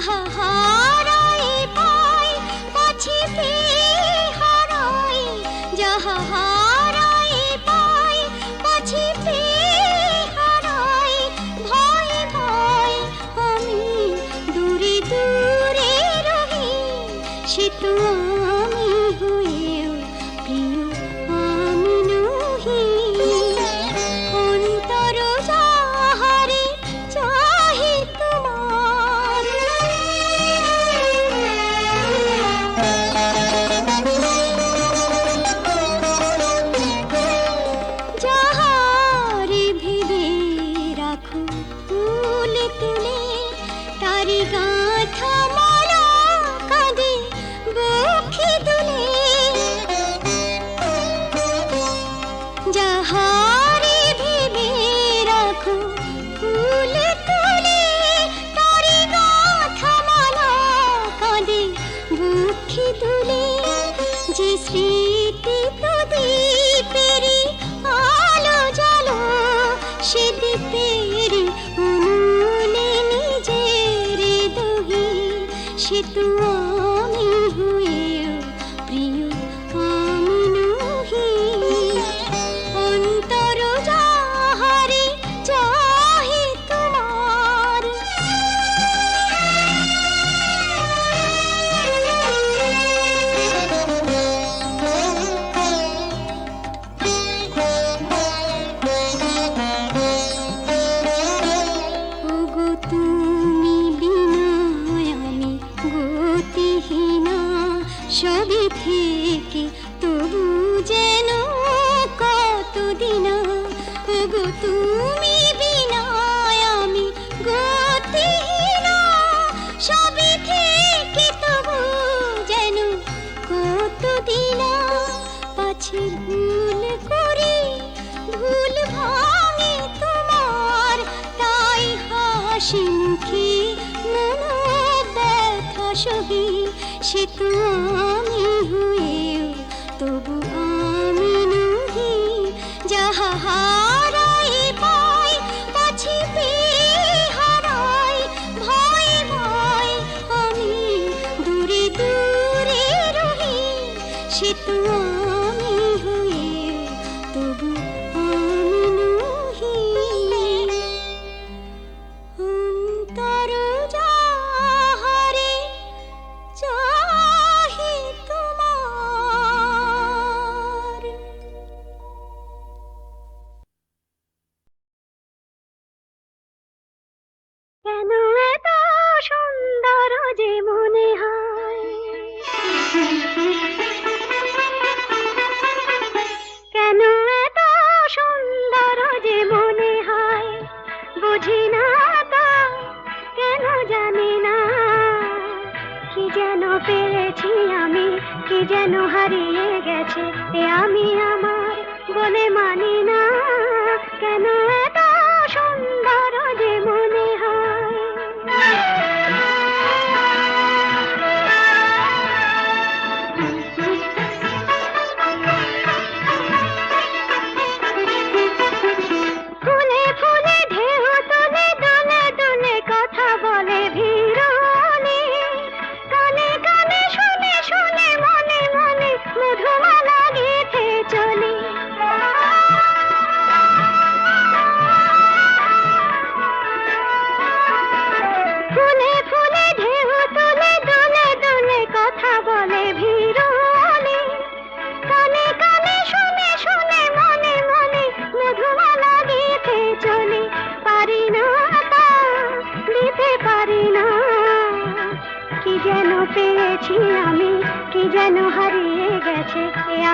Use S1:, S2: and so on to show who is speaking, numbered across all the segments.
S1: 很好 शोभिथे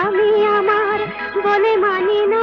S1: আমি আমার বলে মানি না।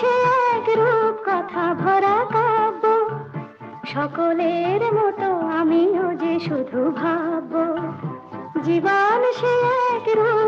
S1: সে এক রূপ কথা ভরা কাব্য। সকলের মতো আমিও যে শুধু ভাবব। জীবন সে এক রূপ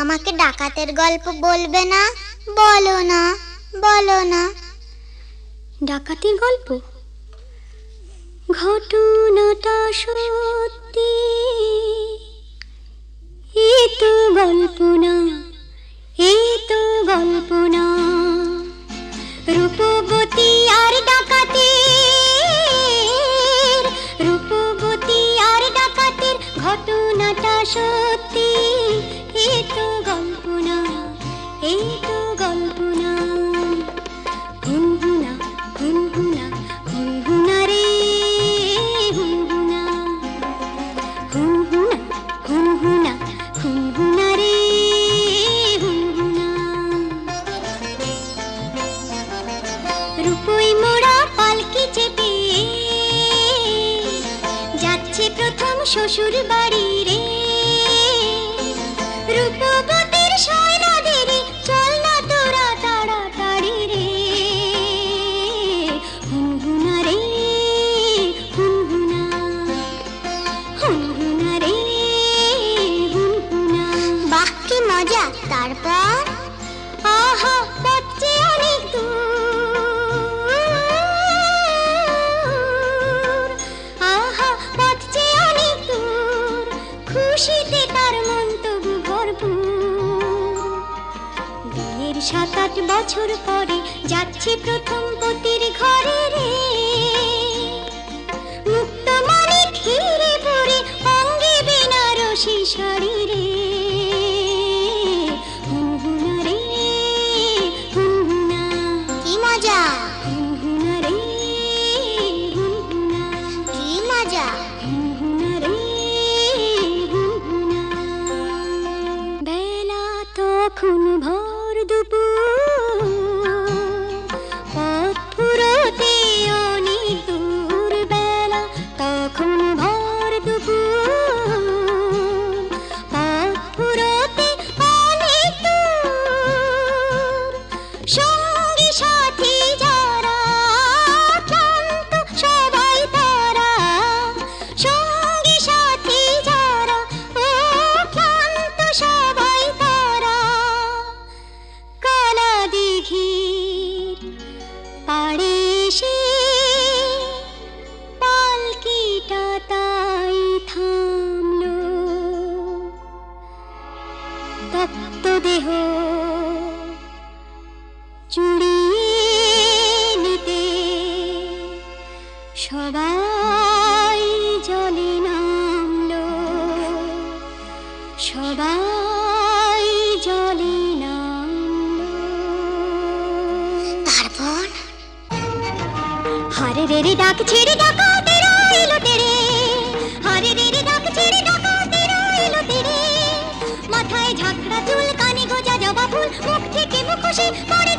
S2: আমাকে ডাকাতের গল্প বলবে না? বলো না বলো না।
S1: ডাকাতের গল্প? ঘটনাটা সত্যি। এ তো গল্প না, এ তো গল্প না। রূপবতী আর ডাকাতি রূপবতী আর ডাকাতির ঘটনাটা সত্যি। এই খুশিতে তার মন তবু ভরপুর। সাত আট বছর পরে যাচ্ছে প্রথম পতির ঘরে রে। মুক্ত মনে ধীরে পরে অঙ্গে বেনারসি সরি し漏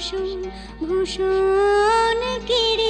S1: ভূষণ ভূষণ
S3: গিরি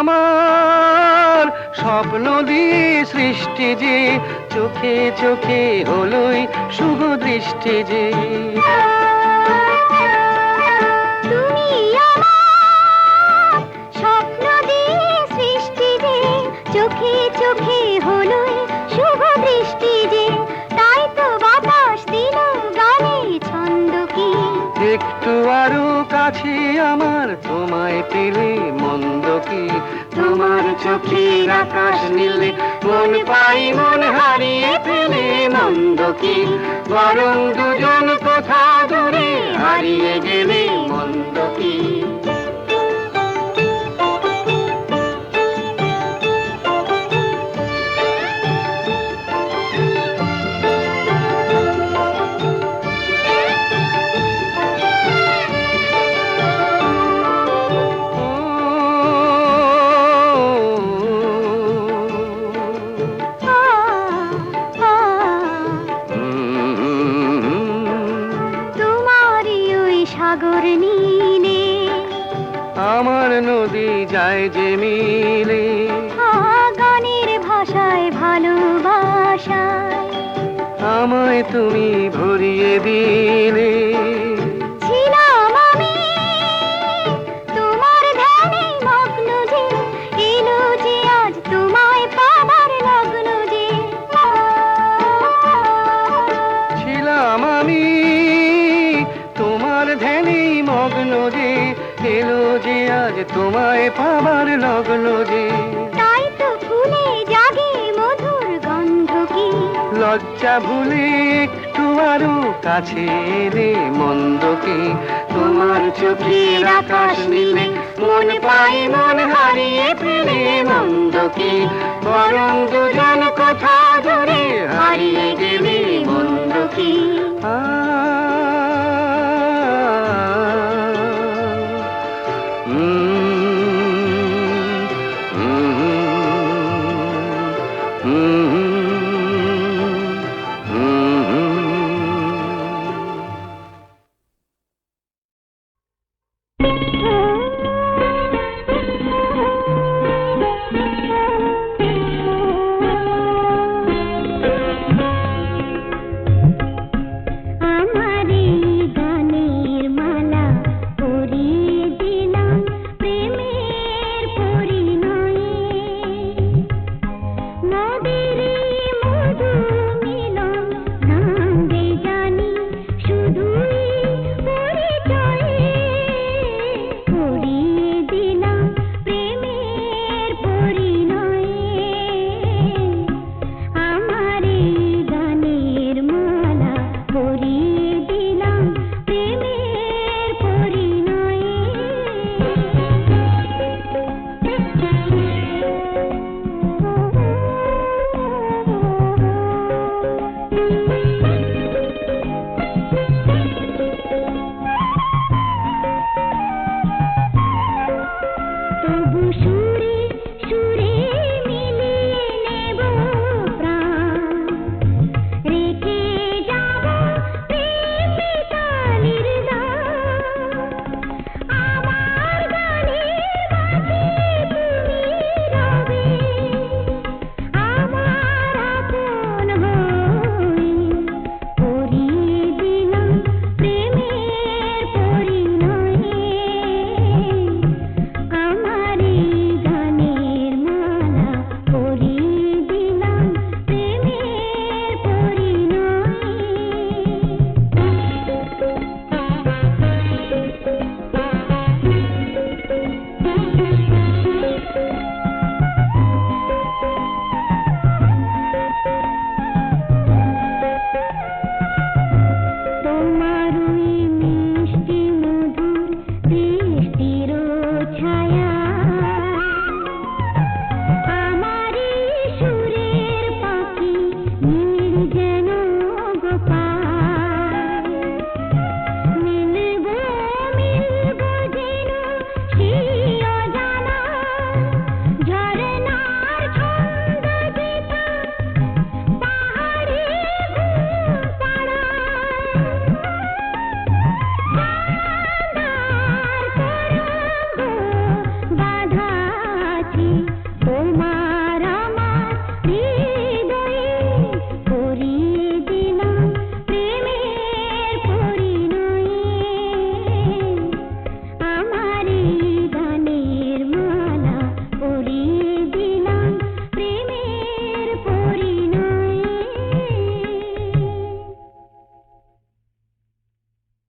S3: আমার স্বপ্ন দিয়ে সৃষ্টি যে চোখে চোখে হলোই শুভ দৃষ্টি যে। নীলে মন পাই মন হারিয়ে ফেলে মন্দ কি বরং দুজন কোথা দূরে হারিয়ে গেলে যায় যে মিলে।
S1: গানের ভাষায় ভালোবাসায়।
S3: আমায় তুমি ভরিয়ে দিলে। লজ্জা ভুলে একটু আরও কাছে রে মন্দ কি? তোমার চোখের আকাশ নীলে মন পাই মন হারিয়ে ফেলে মন্দ কি? বরং দুজন কথা ধরে হারিয়ে গেলে মন্দ কি? আ